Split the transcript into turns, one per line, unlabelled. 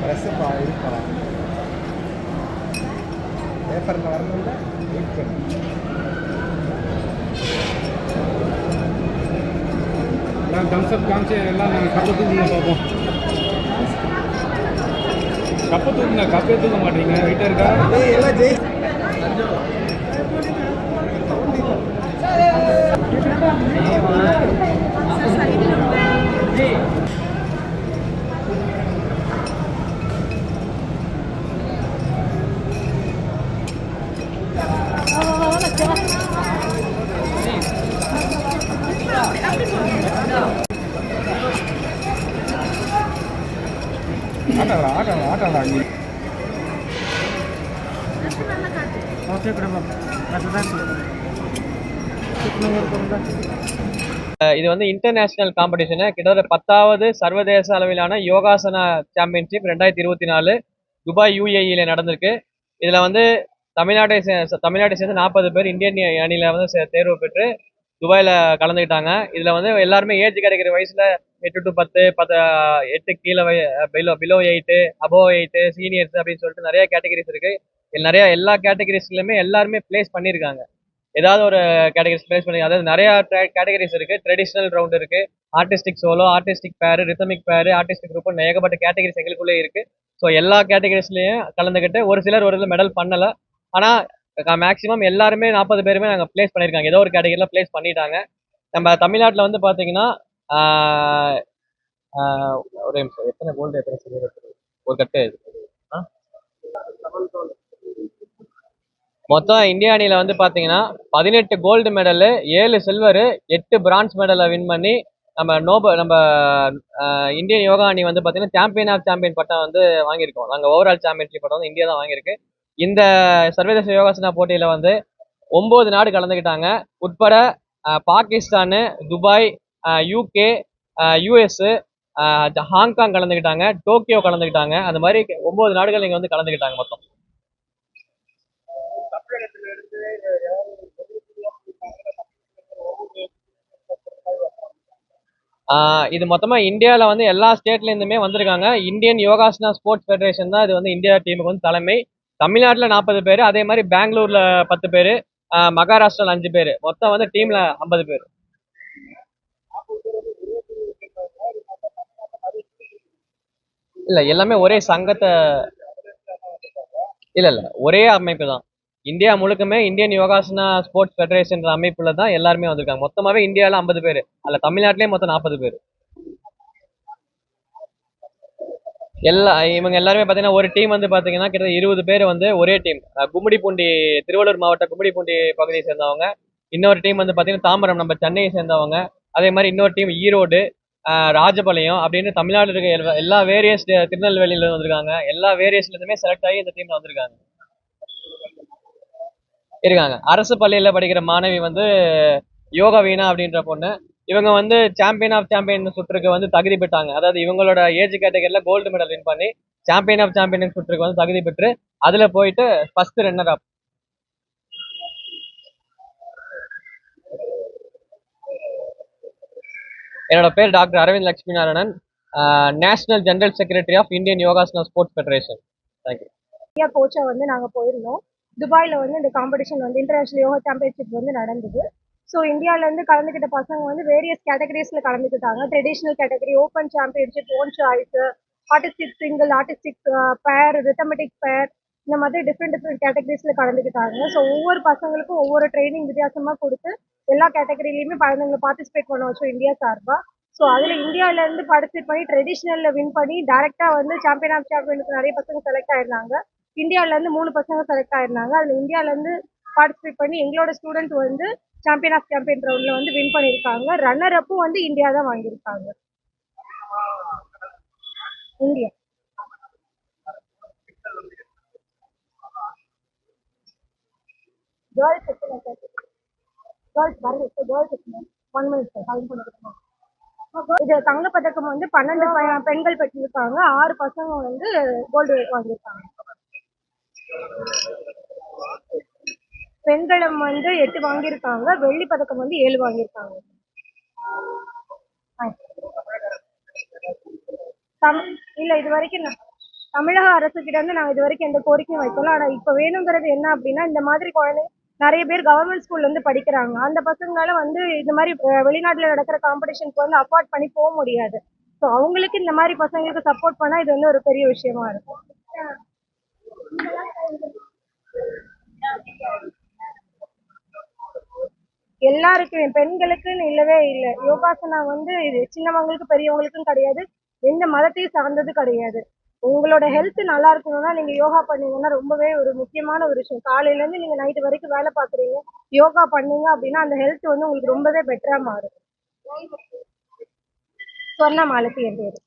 Dress இருக்கலாம் பேப்பரில் வரணும்னா வெயிட் பண்ணு
நான் தம்ஸ்அப் காமிச்சு எல்லாம் நாங்கள் கப்பை தூக்குங்க பார்ப்போம். கப்பை தூக்குங்க கப்பே தூக்க மாட்டீங்க. வெயிட்டாக இருக்கா?
எல்லாம் ஜெய்.
ஆட்டாளா ஆட்டாளா ஆட்டாளா நீ
இது வந்து இன்டர்நேஷனல் காம்படிஷனு கிட்டத்தட்ட பத்தாவது சர்வதேச அளவிலான யோகாசன சாம்பியன்ஷிப் ரெண்டாயிரத்தி இருபத்தி நாலு துபாய் யூஏஇல நடந்திருக்கு. இதில் வந்து தமிழ்நாட்டை சே- தமிழ்நாட்டை சேர்ந்து நாற்பது பேர் இந்தியன் அணியில் வந்து தேர்வு பெற்று துபாயில் கலந்துக்கிட்டாங்க. இதில் வந்து எல்லாருமே ஏஜ் கிடைக்கிற வயசில் எட்டு டு பத்து பத்து எட்டு கீழே below below eight above eight seniors அப்படின்னு சொல்லிட்டு நிறைய கேட்டகரிஸ் இருக்குது இதுல நிறைய எல்லா கேட்டகரிஸ்லையுமே எல்லாருமே பிளேஸ் பண்ணியிருக்காங்க ஏதாவது ஒரு கேட்டகரிஸ் பிளேஸ் பண்ணி அதாவது நிறைய கேட்டகரிஸ் இருக்கு. ட்ரெடிஷ்னல் ரவுண்ட் இருக்கு. ஆர்டிஸ்டிக் சோலோ ஆர்டிஸ்டிக் பேரு ரித்தமிக் பேரு ஆர்டிஸ்டிக் குரூப் ஏகப்பட்ட கேட்டகரிஸ் எங்களுக்குள்ளே இருக்கு. ஸோ எல்லா கேட்டகரிஸ்லையும் கலந்துக்கிட்டு ஒரு சிலர் ஒரு இதில் மெடல் பண்ணல. ஆனால் மேக்ஸிமம் எல்லாருமே நாற்பது பேருமே நாங்கள் ப்ளேஸ் பண்ணியிருக்காங்க. ஏதோ ஒரு கேட்டகரியில் ப்ளேஸ் பண்ணிட்டாங்க. நம்ம தமிழ்நாட்டில் வந்து பார்த்தீங்கன்னா ஒரு நிமிஷம். எத்தனை கோல்டு எத்தனை ஒரு கட்டு. மொத்தம் இந்திய அணியில் வந்து பார்த்தீங்கன்னா பதினெட்டு கோல்டு மெடலு ஏழு சில்வரு எட்டு பிரான்ஸ் மெடலை வின் பண்ணி நம்ம நோப நம்ம இந்தியன் யோகா அணி வந்து பார்த்தீங்கன்னா சாம்பியன் ஆஃப் சாம்பியன் பட்டம் வந்து வாங்கியிருக்கோம். நாங்கள் ஓவரால் சாம்பியன்ஷிப் பட்டம் வந்து இந்தியா தான் வாங்கியிருக்கு. இந்த சர்வதேச யோகாசனா போட்டியில் வந்து ஒம்பது நாடு கலந்துக்கிட்டாங்க உட்பட Pakistan Dubai UK US Hong Kong கலந்துக்கிட்டாங்க டோக்கியோ கலந்துக்கிட்டாங்க அந்த மாதிரி ஒம்பது நாடுகள் இங்கே வந்து கலந்துக்கிட்டாங்க மொத்தம். இது மொத்தமாக இந்தியாவில் வந்து எல்லா ஸ்டேட்லேருந்துமே வந்திருக்காங்க. இந்தியன் யோகாசனா ஸ்போர்ட்ஸ் ஃபெடரேஷன் தான் இது வந்து இந்தியா டீமுக்கு வந்து தலைமை. தமிழ்நாட்டில் நாற்பது பேர் அதே மாதிரி பெங்களூரில் பத்து பேர் மகாராஷ்டிராவில் அஞ்சு பேர். மொத்தம் வந்து டீமில் ஐம்பது பேர். இல்லை எல்லாமே ஒரே சங்கத்தை இல்லை இல்லை ஒரே அமைப்பு தான். இந்தியா முழுக்கமே இந்தியன் யோகாசனா ஸ்போர்ட்ஸ் ஃபெடரேஷன் அமைப்புல தான் எல்லாருமே வந்திருக்காங்க. மொத்தமாவே இந்தியாவில் ஐம்பது பேர். அல்ல தமிழ்நாட்டிலே மொத்தம் நாற்பது பேர். எல்லா இவங்க எல்லாருமே பார்த்தீங்கன்னா ஒரு டீம் வந்து பார்த்தீங்கன்னா கிட்டத்தட்ட இருபது பேர் வந்து ஒரே டீம் கும்மிடிப்பூண்டி திருவள்ளூர் மாவட்ட கும்மிடிப்பூண்டி பகுதியை சேர்ந்தவங்க. இன்னொரு டீம் வந்து பார்த்தீங்கன்னா தாம்பரம் நம்ம சென்னையை சேர்ந்தவங்க. அதே மாதிரி இன்னொரு டீம் ஈரோடு ராஜபாளையம் அப்படின்னு தமிழ்நாடு இருக்க எல்லா- எல்லா வேரியஸ் திருநெல்வேலியில வந்திருக்காங்க. எல்லா வேரியஸ்லேருந்துமே செலக்ட் ஆகி இந்த டீம்ல வந்திருக்காங்க. இருக்காங்க. அரசு பள்ளியில் படிக்கிற மாணவி வந்து யோகா வீணா அப்படின்ற பொண்ணு. இவங்க வந்து சாம்பியன் ஆஃப் சாம்பியன் சுற்றுக்கு வந்து தகுதி பெற்றாங்க. அதாவது இவங்களோட ஏஜ் கேட்டகரியில் கோல்டு மெடல் வின் பண்ணி சாம்பியன் ஆஃப் சாம்பியன் சுற்றுக்கு வந்து தகுதி பெற்று அதில் போயிட்டு ஃபர்ஸ்ட் ரன்னர் அப் என்னோட பேர் doctor Aravind Lakshmi Narayanan national general secretary of Indian Yogasana sports federation
thank you கோச்சா வந்து நாங்கள் போயிருந்தோம். துபாயில் வந்து இந்த காம்படிஷன் வந்து இன்டர்நேஷ்னல் யோகா சாம்பியன்ஷிப் வந்து நடந்தது. ஸோ இந்தியாவிலேருந்து கலந்துக்கிட்ட பசங்க வந்து வேரியஸ் கேட்டகரிஸில் கலந்துக்கிட்டாங்க. Traditional category open championship own choice artistic single artistic pair rhythmic pair இந்த மாதிரி டிஃப்ரெண்ட் டிஃப்ரெண்ட் கேட்டகரிஸில் கலந்துக்கிட்டாங்க. ஸோ ஒவ்வொரு பசங்களுக்கும் ஒவ்வொரு ட்ரைனிங் வித்தியாசமாக கொடுத்து எல்லா கேட்டகரியிலையுமே பசங்களை பார்ட்டிசிபேட் பண்ண வச்சோம் இந்தியா சார்பாக ஸோ அதில் இந்தியாவிலேருந்து பார்ட்டிசிபேட் பண்ணி ட்ரெடிஷ்னலில் வின் பண்ணி டேரெக்டாக வந்து சாம்பியன் ஆஃப் சாம்பியனுக்கு நிறைய பசங்க செலக்ட் ஆயிருந்தாங்க. இந்தியாவிலேருந்து மூணு பசங்க செலக்ட் ஆயிருந்தாங்க. அதில் இந்தியாவிலேருந்து பார்ட்டிசிபேட் பண்ணி எங்களோட ஸ்டூடெண்ட் வந்து சாம்பியன் ஆஃப் சாம்பியன் ரவுண்டில் வந்து வின் பண்ணியிருக்காங்க. ரன்னர் அப்பும் வந்து இந்தியா தான் வாங்கியிருக்காங்க. இந்தியா. கேர்ள்ஸ் எத்தனை கேர்ள்ஸ் வரல girls one minute sir count பண்ணிருக்கோம் இது வந்து பன்னெண்டு பெண்கள் பெற்றிருக்காங்க. ஆறு பசங்க வந்து கோல்டு வாங்கியிருக்காங்க. வெண்கலம் வந்து எட்டு வாங்கியிருக்காங்க வெள்ளி பதக்கம் வந்து ஏழு வாங்கியிருக்காங்க. தம் இல்ல இது வரைக்கும் தமிழக அரசு கிட்ட இருந்து நாங்க இது வரைக்கும் எந்த கோரிக்கையும் வைக்கல. ஆனா இப்ப வேணுங்கிறது என்ன அப்படின்னா இந்த மாதிரி குழந்தை நிறைய பேர் கவர்மெண்ட் ஸ்கூல்ல இருந்து படிக்கிறாங்க. அந்த பசங்களால வந்து இந்த மாதிரி வெளிநாட்டுல நடக்கிற காம்படிஷனுக்கு வந்து அஃபோர்ட் பண்ணி போக முடியாது. ஸோ அவங்களுக்கு இந்த மாதிரி பசங்களுக்கு சப்போர்ட் பண்ணா இது வந்து ஒரு பெரிய விஷயமா இருக்கும். எல்லாருக்குமே பெண்களுக்குன்னு இல்லவே இல்லை. யோகாசனா வந்து இது சின்னவங்களுக்கு பெரியவங்களுக்கும் கிடையாது. எந்த மதத்தையும் சார்ந்தது கிடையாது. உங்களோட ஹெல்த் நல்லா இருக்கணும்னா நீங்க யோகா பண்ணீங்கன்னா ரொம்பவே ஒரு முக்கியமான ஒரு விஷயம். காலையில இருந்து நீங்க நைட் வரைக்கும் வேலை பாக்குறீங்க யோகா பண்ணீங்க அப்படின்னா அந்த ஹெல்த் வந்து உங்களுக்கு ரொம்பவே பெட்டரா மாறும். சொன்ன மாலத்தி என் பேரு.